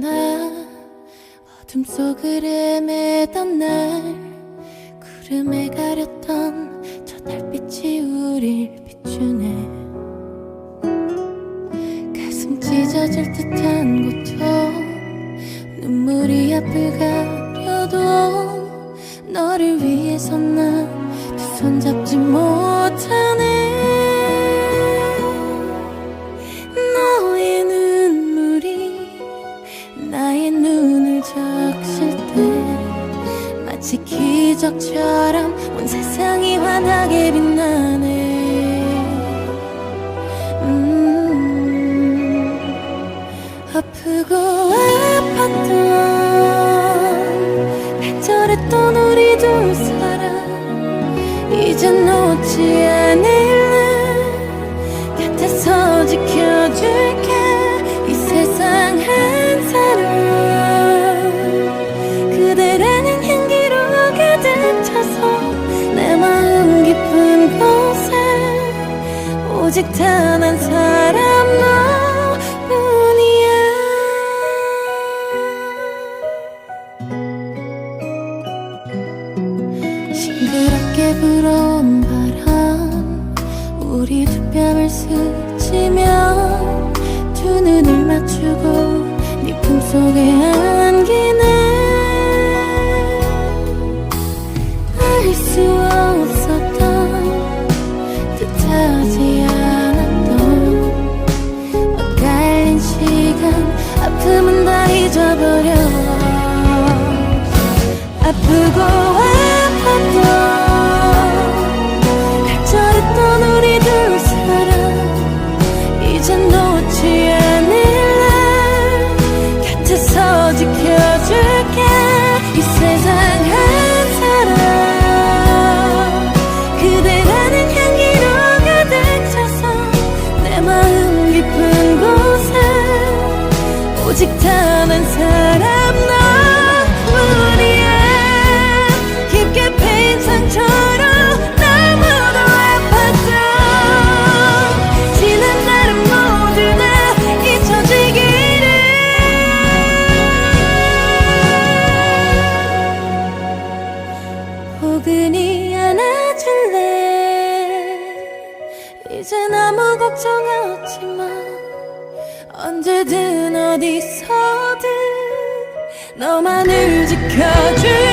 날 어둠 속을 헤매던 날 구름에 가렸던 저 달빛이 우릴 비추네. 가슴 찢어질 듯한 고통 눈물이 앞을 가려도 너를 위해서 난 마치 기적처럼 온 세상이 환하게 빛나네. 음, 아프고 아팠던 간절했던 우리 둘 사랑 이제 놓 오직 단 한 사람 너뿐이야. 싱그럽게 불어온 바람 우리 두 뺨을 스치며 두 눈을 맞추고 네 품속에 안기네. 알수 잊어버려. 아프고 오직 단한 사람 너뿐이야. 깊게 핀 상처로 너무도 아팠던 지난 날은 모두 다 잊혀지기를. 포근히 안아줄래? 이젠 아무 걱정 없지만 언제든 어디서든 너만을 지켜줄게